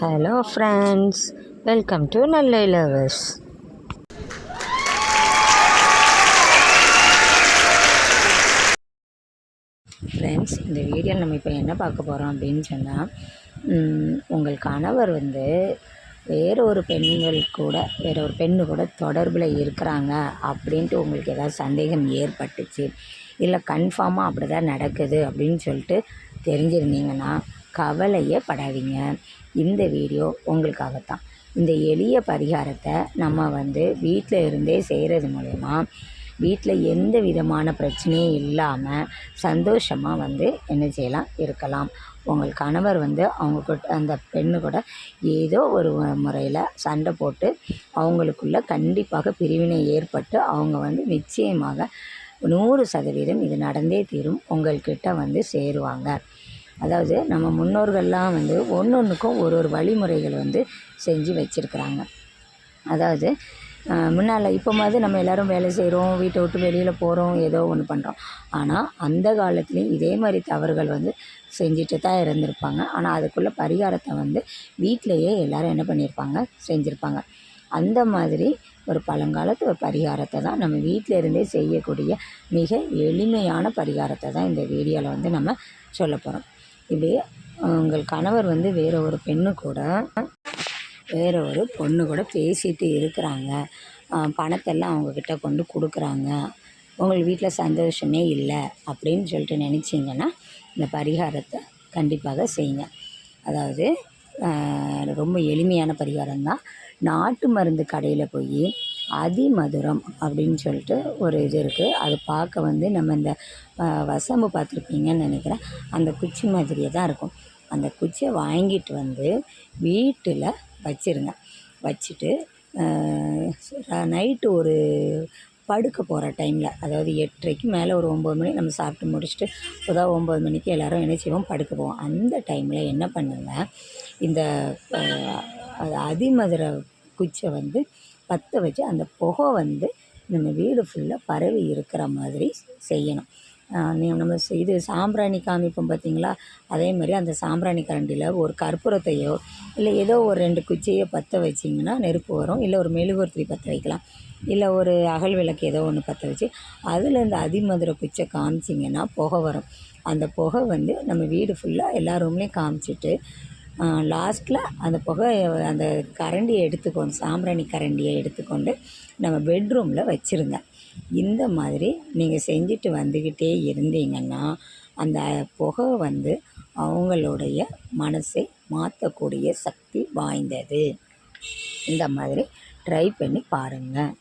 Hello friends welcome to நல்ல lovers friends இந்த வீடியோவில் நம்ம இப்போ என்ன பார்க்க போகிறோம் அப்படின்னு சொன்னால் உங்கள் கணவர் வந்து வேற ஒரு பெண்கள் கூட வேற ஒரு பெண்ணு கூட தொடர்பில் இருக்கிறாங்க அப்படின்ட்டு உங்களுக்கு ஏதாவது சந்தேகம் ஏற்பட்டுச்சு இல்லை கன்ஃபார்மாக அப்படி தான் நடக்குது அப்படின்னு சொல்லிட்டு தெரிஞ்சிருந்தீங்கன்னா கவலையே படாதீங்க இந்த வீடியோ உங்களுக்காகத்தான். இந்த எளிய பரிகாரத்தை நம்ம வந்து வீட்டில் இருந்தே செய்கிறது மூலயமா வீட்டில் எந்த விதமான பிரச்சனையும் இல்லாமல் சந்தோஷமாக வந்து என்ன செய்யலாம் இருக்கலாம். உங்கள் கணவர் வந்து அவங்க கூட அந்த பெண்ணு கூட ஏதோ ஒரு முறையில் சண்டை போட்டு அவங்களுக்குள்ள கண்டிப்பாக பிரிவினை ஏற்பட்டு அவங்க வந்து நிச்சயமாக நூறு சதவீதம் இது நடந்தே தீரும். உங்கள்கிட்ட வந்து சேருவாங்க. அதாவது நம்ம முன்னோர்கள்லாம் வந்து ஒன்று ஒன்றுக்கும் ஒரு ஒரு வழிமுறைகள் வந்து செஞ்சு வச்சுருக்குறாங்க. அதாவது முன்னால் இப்போ மாதிரி நம்ம எல்லோரும் வேலை செய்கிறோம் வீட்டை விட்டு வெளியில் போகிறோம் ஏதோ ஒன்று பண்ணுறோம் ஆனால் அந்த காலத்துலேயும் இதே மாதிரி தவறுகள் வந்து செஞ்சுட்டு தான் இருந்திருப்பாங்க. ஆனால் அதுக்குள்ளே பரிகாரத்தை வந்து வீட்டிலையே எல்லோரும் என்ன பண்ணியிருப்பாங்க செஞ்சுருப்பாங்க. அந்த மாதிரி ஒரு பழங்காலத்து ஒரு பரிகாரத்தை தான் நம்ம வீட்டில் இருந்தே செய்யக்கூடிய மிக எளிமையான பரிகாரத்தை தான் இந்த வீடியோவில் வந்து நம்ம சொல்ல போகிறோம் இப்படி உங்கள் கணவர் வந்து வேறு ஒரு பெண்ணு கூட வேறு ஒரு பொண்ணு கூட பேசிகிட்டு இருக்கிறாங்க. பணத்தெல்லாம் அவங்கக்கிட்ட கொண்டு கொடுக்குறாங்க. உங்கள் வீட்டில் சந்தோஷமே இல்லை அப்படின்னு சொல்லிட்டு நினச்சிங்கன்னா இந்த பரிகாரத்தை கண்டிப்பாக செய்யுங்க. அதாவது ரொம்ப எளிமையான பரிகாரம் தான் நாட்டு மருந்து கடையில் போய் அதிமதுரம் அப்படின்னு சொல்லிட்டு ஒரு இது இருக்குது அது பார்க்க வந்து நம்ம இந்த வசம்பு பார்த்துருப்பீங்கன்னு நினைக்கிறேன். அந்த குச்சி மாதிரியே தான் இருக்கும். அந்த குச்சியை வாங்கிட்டு வந்து வீட்டில் வச்சுருங்க. வச்சுட்டு நைட்டு ஒரு படுக்க போகிற டைமில் அதாவது எட்டரைக்கு மேலே ஒரு ஒம்பது மணி நம்ம சாப்பிட்டு முடிச்சுட்டு உதவ ஒம்பது மணிக்கு எல்லோரும் என்ன செய்வோம்? படுக்க போவோம். அந்த டைமில் என்ன பண்ணுங்கள் இந்த அதிமதுரை அதிமதுர குச்சை வந்து பற்ற வச்சு அந்த புகை வந்து நம்ம வீடு ஃபுல்லாக பரவி இருக்கிற மாதிரி செய்யணும். நம்ம இது சாம்பிராணி காமிப்போம் பார்த்தீங்களா? அதே மாதிரி அந்த சாம்பிராணி கரண்டியில் ஒரு கற்பூரத்தையோ இல்லை ஏதோ ஒரு ரெண்டு குச்சியோ பற்ற வச்சிங்கன்னா நெருப்பு வரும். இல்லை ஒரு மெழுகுவர்த்தி பற்ற வைக்கலாம். இல்லை ஒரு அகல் விளக்கு ஏதோ ஒன்று பற்ற வச்சு அதில் இந்த அதிமதுரை குச்சை காமிச்சிங்கன்னா புகை வரும். அந்த புகை வந்து நம்ம வீடு ஃபுல்லாக எல்லா ரூம்லேயும் காமிச்சிட்டு லாஸ்ட்டில் அந்த புகை அந்த கரண்டியை எடுத்துக்கொண்டு சாம்பிராணி கரண்டியை எடுத்துக்கொண்டு நம்ம பெட்ரூமில் வச்சுருங்க இந்த மாதிரி நீங்கள் செஞ்சுட்டு வந்துக்கிட்டே இருந்தீங்கன்னா அந்த புகை வந்து அவங்களுடைய மனசை மாற்றக்கூடிய சக்தி வாய்ந்தது. இந்த மாதிரி ட்ரை பண்ணி பாருங்கள்